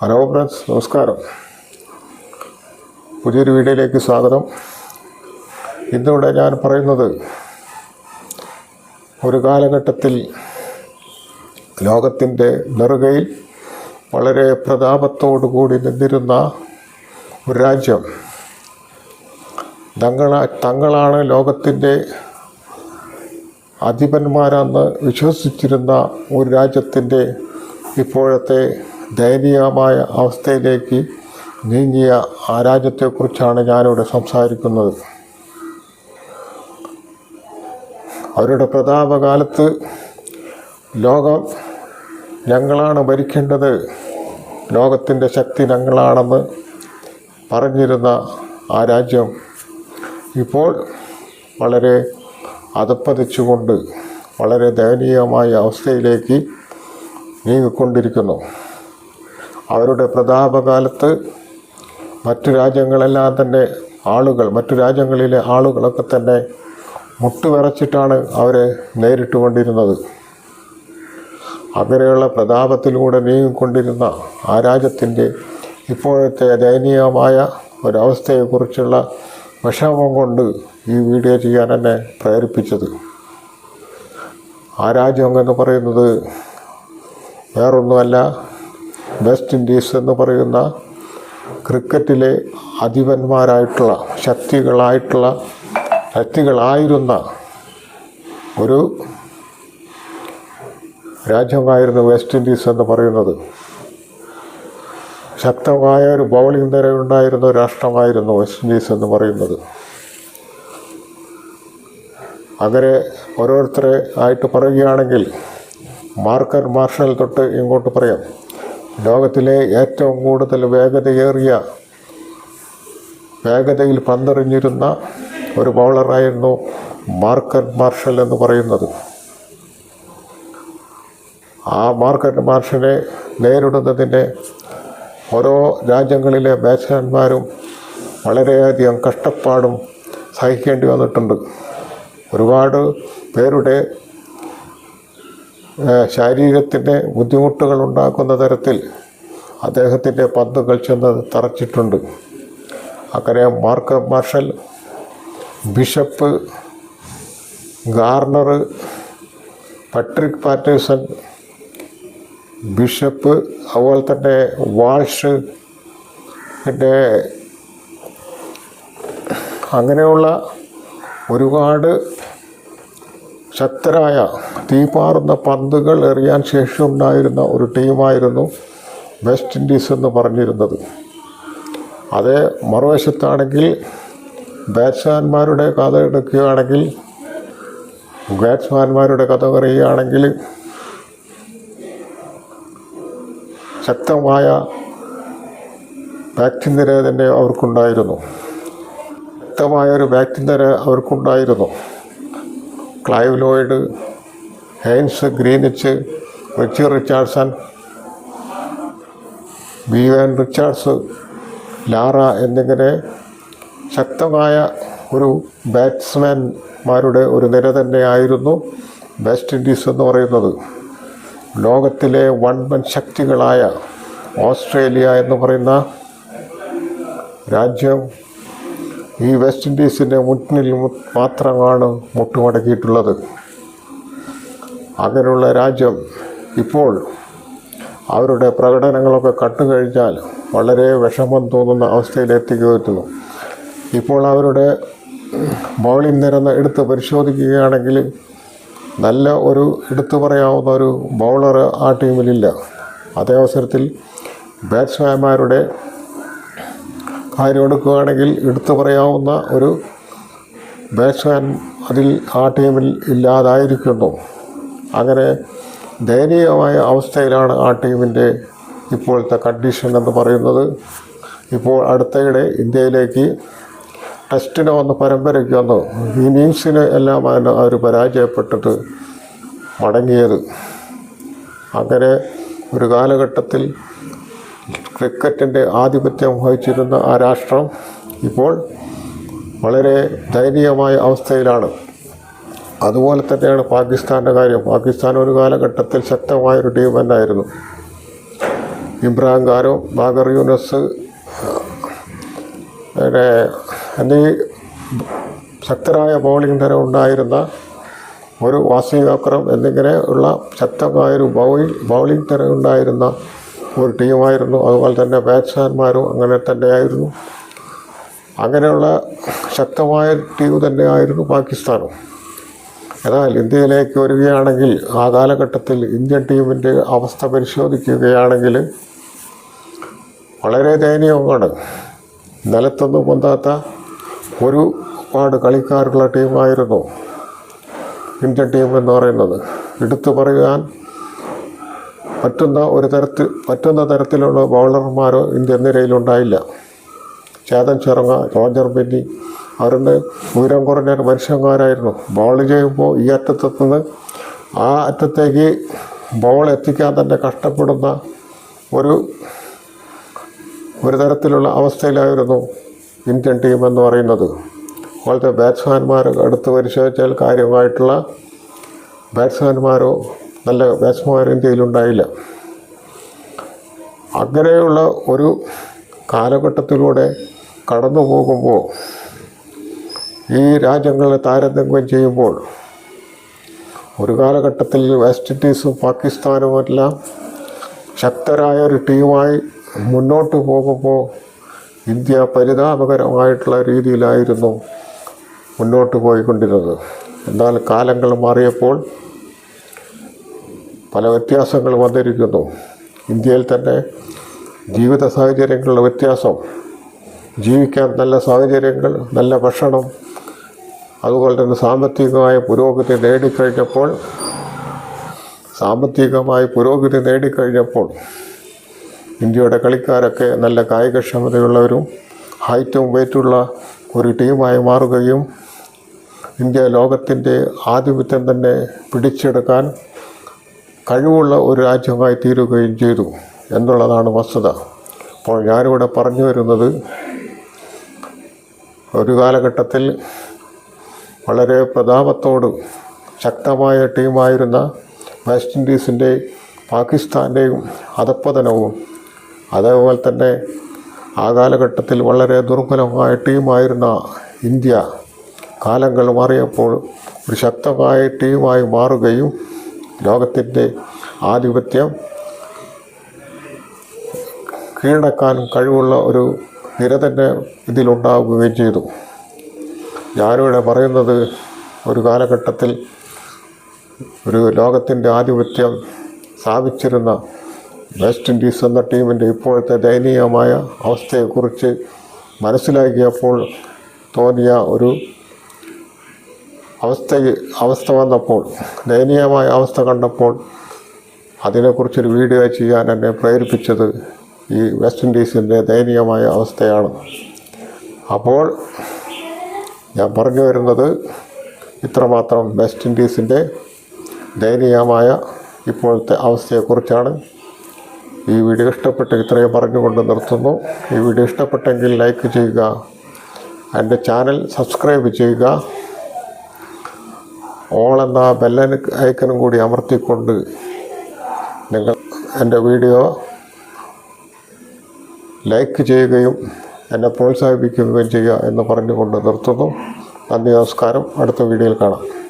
Hello friends നമസ്കാരം. പുതിയൊരു വീഡിയോയിലേക്ക് സ്വാഗതം. ഇന്നിവിടെ ഞാൻ പറയുന്നത് ഒരു കാലഘട്ടത്തിൽ ലോകത്തിന്റെ നെറുകയിൽ വളരെ പ്രതാപത്തോടു കൂടി നിന്നിരുന്ന ഒരു രാജ്യം. തങ്ങളാ തങ്ങളാണ് ലോകത്തിന്റെ അധിപന്മാരെന്ന് വിശ്വസിച്ചിരുന്ന ഒരു രാജ്യത്തിന്റെ ഇപ്പോഴത്തെ ദയനീയമായ അവസ്ഥയിലേക്ക് നീങ്ങിയ ആ രാജ്യത്തെക്കുറിച്ചാണ് ഞാനിവിടെ സംസാരിക്കുന്നത്. അവരുടെ പ്രതാപകാലത്ത് ലോകം ഞങ്ങളാണ് ഭരിക്കേണ്ടത്. ലോകത്തിന്റെ ശക്തി ഞങ്ങളാണെന്ന് പറഞ്ഞിരുന്ന ആ രാജ്യം ഇപ്പോൾ വളരെ അതപ്പതിച്ചുകൊണ്ട് വളരെ ദയനീയമായ അവസ്ഥയിലേക്ക് നീങ്ങിക്കൊണ്ടിരിക്കുന്നു. അവരുടെ പ്രതാപകാലത്ത് മറ്റു രാജ്യങ്ങളെല്ലാം തന്നെ ആളുകൾ മറ്റു രാജ്യങ്ങളിലെ ആളുകളൊക്കെ തന്നെ മുട്ടുവിറച്ചിട്ടാണ് അവരെ നേരിട്ടുകൊണ്ടിരുന്നത്. അങ്ങനെയുള്ള പ്രതാപത്തിലൂടെ നീങ്ങിക്കൊണ്ടിരുന്ന ആ രാജ്യത്തിന്റെ ഇപ്പോഴത്തെ ദയനീയമായ ഒരവസ്ഥയെക്കുറിച്ചുള്ള വിഷമം കൊണ്ട് ഈ വീഡിയോ ചെയ്യാൻ എന്നെ പ്രേരിപ്പിച്ചത്. ആ രാജ്യം എന്ന് പറയുന്നത് വേറൊന്നുമല്ല വെസ്റ്റ് ഇൻഡീസ് എന്ന് പറയുന്ന ക്രിക്കറ്റിലെ അധിപന്മാരായിട്ടുള്ള ശക്തികളായിട്ടുള്ള ശക്തികളായിരുന്ന ഒരു രാജ്യമായിരുന്നു വെസ്റ്റ് ഇൻഡീസ് എന്ന് പറയുന്നത്. ശക്തമായ ഒരു ബൗളിംഗ് നിരയുണ്ടായിരുന്ന രാഷ്ട്രമായിരുന്നു വെസ്റ്റ് ഇൻഡീസ് എന്ന് പറയുന്നത്. അങ്ങനെ ഓരോരുത്തരെ ആയിട്ട് പറയുകയാണെങ്കിൽ മാർക്കർ മാർഷൽ തൊട്ട് ഇങ്ങോട്ട് പറയാം. ലോകത്തിലെ ഏറ്റവും കൂടുതൽ വേഗതയേറിയ വേഗതയിൽ പന്തെറിഞ്ഞിരുന്ന ഒരു ബൗളറായിരുന്നു മാർക്കർ മാർഷൽ എന്ന് പറയുന്നത്. ആ മാർക്കറ്റ് മാർഷനെ നേരിടുന്നതിന് ഓരോ രാജ്യങ്ങളിലെ ബാറ്റ്സ്മാൻമാരും വളരെയധികം കഷ്ടപ്പാടും സഹിക്കേണ്ടി വന്നിട്ടുണ്ട്. ഒരുപാട് പേരുടെ ശരീരത്തിന്റെ ബുദ്ധിമുട്ടുകൾ ഉണ്ടാക്കുന്ന തരത്തിൽ അദ്ദേഹത്തിന്റെ പന്തുകൾ ചെന്ന് തറച്ചിട്ടുണ്ട്. അങ്ങനെ Mark Marshall Bishop Garner Patrick Patterson Bishop അതുപോലെ തന്നെ വാൾഷ് പിന്നെ അങ്ങനെയുള്ള ഒരുപാട് ശക്തരായ തീപാറുന്ന പന്തുകൾ എറിയാൻ ശേഷിയുണ്ടായിരുന്ന ഒരു ടീമായിരുന്നു വെസ്റ്റ് ഇൻഡീസ് എന്ന് പറഞ്ഞിരുന്നത്. അതേ മറുവശത്താണെങ്കിൽ ബാറ്റ്സ്മാൻമാരുടെ കഥ എടുക്കുകയാണെങ്കിൽ ബാറ്റ്സ്മാൻമാരുടെ കഥ പറയുകയാണെങ്കിൽ ശക്തമായ ബാറ്റിംഗ് നിര തന്നെ അവർക്കുണ്ടായിരുന്നു. ശക്തമായ ഒരു ബാറ്റിംഗ് നിര അവർക്കുണ്ടായിരുന്നു. Clive Lloyd Haynes Greenidge Richie Richardson Vivian Richards Lara എന്നിങ്ങനെ ശക്തമായ ഒരു ബാറ്റ്സ്മാൻമാരുടെ ഒരു നിര തന്നെയായിരുന്നു വെസ്റ്റ് ഇൻഡീസ് എന്ന് പറയുന്നത്. ലോകത്തിലെ വൺ വൺ ശക്തികളായ ഓസ്ട്രേലിയ എന്ന് പറയുന്ന രാജ്യം ഈ വെസ്റ്റ് ഇൻഡീസിന്റെ മുന്നിൽ മാത്രമാണ് മുട്ടുമടക്കിയിട്ടുള്ളത്. അങ്ങനെയുള്ള രാജ്യം ഇപ്പോൾ അവരുടെ പ്രകടനങ്ങളൊക്കെ കണ്ടുകഴിഞ്ഞാൽ വളരെ വിഷമം തോന്നുന്ന അവസ്ഥയിലെത്തിക്കുന്നു ഇപ്പോൾ അവരുടെ ബൗളിംഗ് നിരന്ന് എടുത്ത് പരിശോധിക്കുകയാണെങ്കിൽ നല്ല ഒരു എടുത്തു പറയാവുന്ന ഒരു ബൗളർ ആ ടീമിലില്ല അതേ അവസരത്തിൽ ബാറ്റ്സ്മാൻമാരുടെ കാര്യം എടുക്കുകയാണെങ്കിൽ എടുത്തു പറയാവുന്ന ഒരു ബാറ്റ്സ്മാൻ അതിൽ ആ ടീമിൽ ഇല്ലാതായിരിക്കുന്നു. അങ്ങനെ ദയനീയമായ അവസ്ഥയിലാണ് ആ ടീമിന്റെ ഇപ്പോഴത്തെ കണ്ടീഷൻ എന്ന് പറയുന്നത്. ഇപ്പോൾ അടുത്തയിടെ ഇന്ത്യയിലേക്ക് ടെസ്റ്റിന് വന്ന് പരമ്പരയ്ക്ക് വന്ന്. ഇന്നിങ്സിന് എല്ലാം അവർ പരാജയപ്പെട്ടിട്ട് മടങ്ങിയത്. അങ്ങനെ ഒരു കാലഘട്ടത്തിൽ ക്രിക്കറ്റിന്റെ ആധിപത്യം വഹിച്ചിരുന്ന ആ രാഷ്ട്രം ഇപ്പോൾ വളരെ ദയനീയമായ അവസ്ഥയിലാണ്. അതുപോലെ തന്നെയാണ് പാകിസ്ഥാന്റെ കാര്യം. പാകിസ്ഥാൻ ഒരു കാലഘട്ടത്തിൽ ശക്തമായൊരു ടീം തന്നെയായിരുന്നു ഇബ്രാഹിം ഖാനോ ബാഗർ യൂനസ് പിന്നെ എന്നീ ശക്തരായ ബൗളിംഗ് തരം ഉണ്ടായിരുന്ന ഒരു വാസിം അക്രം എന്നിങ്ങനെ ഉള്ള ശക്തമായൊരു ബൗളിംഗ് ബൗളിംഗ് തരം ഉണ്ടായിരുന്ന ഒരു ടീമായിരുന്നു. അതുപോലെ തന്നെ ബാറ്റ്സ്മാൻമാരും അങ്ങനെ തന്നെയായിരുന്നു. അങ്ങനെയുള്ള ശക്തമായ ടീം തന്നെയായിരുന്നു പാകിസ്ഥാനും. എന്നാൽ ഇന്ത്യയിലേക്ക് വരികയാണെങ്കിൽ ആ കാലഘട്ടത്തിൽ ഇന്ത്യൻ ടീമിന്റെ അവസ്ഥ പരിശോധിക്കുകയാണെങ്കിൽ വളരെ ദയനീയമാണ് നിലത്തൊന്നും പൊന്താത്ത ഒരുപാട് കളിക്കാരുള്ള ടീമായിരുന്നു ഇന്ത്യൻ ടീം എന്ന് പറയുന്നത്. എടുത്തു പറയാൻ പറ്റുന്ന ഒരു തരത്തിൽ പറ്റുന്ന തരത്തിലുള്ള ബൗളർമാരോ ഇന്ത്യൻ നിരയിലുണ്ടായില്ല. ചേതൻ ചെറുങ്ങ റോജർ ബെന്നി അവരുടെ ഉയരം കുറഞ്ഞ മനുഷ്യന്മാരായിരുന്നു. ബോൾ ചെയ്യുമ്പോൾ ഈ അറ്റത്തെത്തുന്നത് ആ അറ്റത്തേക്ക് ബോൾ എത്തിക്കാൻ തന്നെ കഷ്ടപ്പെടുന്ന ഒരു ഒരു തരത്തിലുള്ള അവസ്ഥയിലായിരുന്നു ഇന്ത്യൻ ടീം എന്ന് പറയുന്നത്. അതുപോലത്തെ ബാറ്റ്സ്മാൻമാർ അടുത്ത് പരിശോധിച്ചാൽ കാര്യമായിട്ടുള്ള ബാറ്റ്സ്മാൻമാരോ നല്ല ബാറ്റ്സ്മാൻ ഇന്ത്യയിലുണ്ടായില്ല അങ്ങനെയുള്ള ഒരു കാലഘട്ടത്തിലൂടെ കടന്നു പോകുമ്പോൾ ഈ രാജ്യങ്ങളെ താരതമ്യം ചെയ്യുമ്പോൾ ഒരു കാലഘട്ടത്തിൽ വെസ്റ്റ് ഇൻഡീസും പാകിസ്ഥാനുമെല്ലാം ശക്തരായ ഒരു ടീമായി മുന്നോട്ട് പോകുമ്പോൾ ഇന്ത്യ പരിതാപകരമായിട്ടുള്ള രീതിയിലായിരുന്നു മുന്നോട്ട് പോയിക്കൊണ്ടിരുന്നത്. എന്നാൽ കാലങ്ങൾ മാറിയപ്പോൾ പല വ്യത്യാസങ്ങൾ വന്നിരിക്കുന്നു. ഇന്ത്യയിൽ തന്നെ ജീവിത സാഹചര്യങ്ങളുടെ വ്യത്യാസം ജീവിക്കാൻ നല്ല സാഹചര്യങ്ങൾ നല്ല ഭക്ഷണം അതുപോലെ തന്നെ സാമ്പത്തികമായ പുരോഗതി നേടിക്കഴിഞ്ഞപ്പോൾ സാമ്പത്തികമായ പുരോഗതി നേടിക്കഴിഞ്ഞപ്പോൾ ഇന്ത്യയുടെ കളിക്കാരൊക്കെ നല്ല കായികക്ഷമതയുള്ളവരും ഹൈറ്റും വെയിറ്റുള്ള ഒരു ടീമായി മാറുകയും ഇന്ത്യ ലോകത്തിന്റെ ആധിപത്യം തന്നെ പിടിച്ചെടുക്കാൻ കഴിവുള്ള ഒരു രാജ്യമായി തീരുകയും ചെയ്തു. എന്നുള്ളതാണ് വസ്തുത. അപ്പോൾ ഞാനിവിടെ പറഞ്ഞു വരുന്നത് ഒരു കാലഘട്ടത്തിൽ വളരെ പ്രതാപത്തോട് ശക്തമായ ടീമായിരുന്ന വെസ്റ്റ് ഇൻഡീസിന്റെ പാകിസ്ഥാന്റെയും അധപ്പതനവും അതേപോലെ തന്നെ ആ കാലഘട്ടത്തിൽ വളരെ ദുർബലമായ ടീമായിരുന്ന ഇന്ത്യ കാലങ്ങൾ മാറിയപ്പോൾ ഒരു ശക്തമായ ടീമായി മാറുകയും ലോകത്തിന്റെ ആധിപത്യം കീഴടക്കാൻ കഴിവുള്ള ഒരു നിര തന്നെ ഇതിലുണ്ടാവുകയും ചെയ്തു. ഞാനിവിടെ പറയുന്നത് ഒരു കാലഘട്ടത്തിൽ ഒരു ലോകത്തിന്റെ ആധിപത്യം സ്ഥാപിച്ചിരുന്ന വെസ്റ്റ് ഇൻഡീസ് എന്ന ടീമിന്റെ ഇപ്പോഴത്തെ ദയനീയമായ അവസ്ഥയെക്കുറിച്ച് മനസ്സിലാക്കിയപ്പോൾ തോന്നിയ ഒരു അവസ്ഥ അവസ്ഥ വന്നപ്പോൾ ദയനീയമായ അവസ്ഥ കണ്ടപ്പോൾ അതിനെക്കുറിച്ചൊരു വീഡിയോ ചെയ്യാൻ എന്നെ പ്രേരിപ്പിച്ചത് ഈ വെസ്റ്റ് ഇൻഡീസിന്റെ ദയനീയമായ അവസ്ഥയാണ്. അപ്പോൾ ഞാൻ പറഞ്ഞു വരുന്നത് ഇത്രമാത്രം വെസ്റ്റ് ഇൻഡീസിന്റെ ദയനീയമായ ഇപ്പോഴത്തെ അവസ്ഥയെക്കുറിച്ചാണ്. ഈ വീഡിയോ ഇഷ്ടപ്പെട്ട് ഇത്രയും പറഞ്ഞുകൊണ്ട് നിർത്തുന്നു. ഈ വീഡിയോ ഇഷ്ടപ്പെട്ടെങ്കിൽ ലൈക്ക് ചെയ്യുക എന്റെ ചാനൽ സബ്സ്ക്രൈബ് ചെയ്യുക. ഓൾ എന്ന ബെല്ലൻ ഐക്കനും കൂടി അമർത്തിക്കൊണ്ട് നിങ്ങൾ എന്റെ വീഡിയോ ലൈക്ക് ചെയ്യുകയും എന്നെ പ്രോത്സാഹിപ്പിക്കുകയും ചെയ്യുക എന്ന് പറഞ്ഞുകൊണ്ട് നിർത്തുന്നു. നന്ദി നമസ്കാരം. അടുത്ത വീഡിയോയിൽ കാണാം.